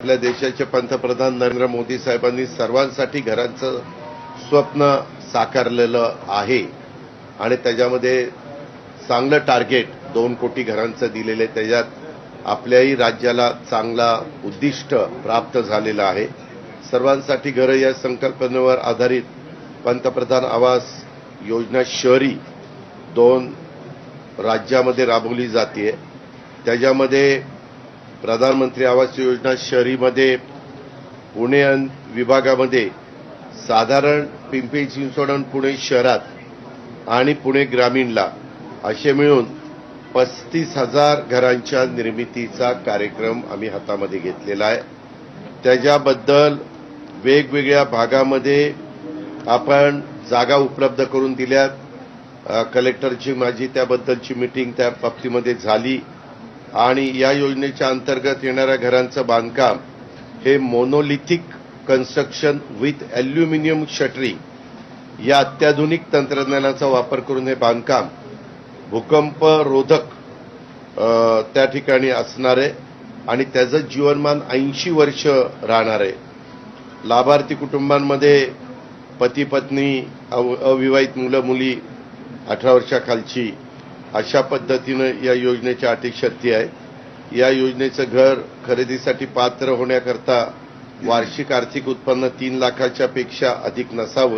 आपल्या देशाचे पंतप्रधान नरेंद्र मोदी साहेबांनी सर्वांसाठी घरांचं स्वप्न साकारलेलं आहे. आणि त्याच्यामध्ये चांगलं टार्गेट दोन कोटी घरांचं दिलेलं आहे. त्याच्यात आपल्याही राज्याला चांगला उद्दिष्ट प्राप्त झालेलं आहे. सर्वांसाठी घरं या संकल्पनेवर आधारित पंतप्रधान आवास योजना शहरी दोन राज्यामध्ये राबवली जाते त्याच्यामध्ये प्रधानमंत्री आवास योजना शहरीमध्ये पुणे विभागामध्ये साधारण पिंपरी चिंचवड पुणे शहरात आणि पुणे ग्रामीणला असे मिळून पस्तीस हजार घरांच्या निर्मितीचा कार्यक्रम आम्ही हातामध्ये घेतलेला आहे. त्याच्याबद्दल वेगवेगळ्या भागामध्ये आपण जागा उपलब्ध करून दिल्यात. कलेक्टरची माझी त्याबद्दलची मिटिंग त्या बाबतीमध्ये झाली. आणि या योजनेच्या अंतर्गत येणाऱ्या घरांचं बांधकाम हे monolithic construction with aluminium shuttering या अत्याधुनिक तंत्रज्ञानाचा वापर करून हे बांधकाम भूकंपरोधक त्या ठिकाणी असणार आहे आणि त्याचं जीवनमान ऐंशी वर्ष राहणार आहे. लाभार्थी कुटुंबांमध्ये पती पत्नी अव- अविवाहित मुलं मुली अठरा वर्षाखालची अशा पद्धतीनं या योजनेच्या अटी शक्ती आहे. या योजनेचं घर खरेदीसाठी पात्र होण्याकरता वार्षिक आर्थिक उत्पन्न तीन लाखाच्या पेक्षा अधिक नसावं.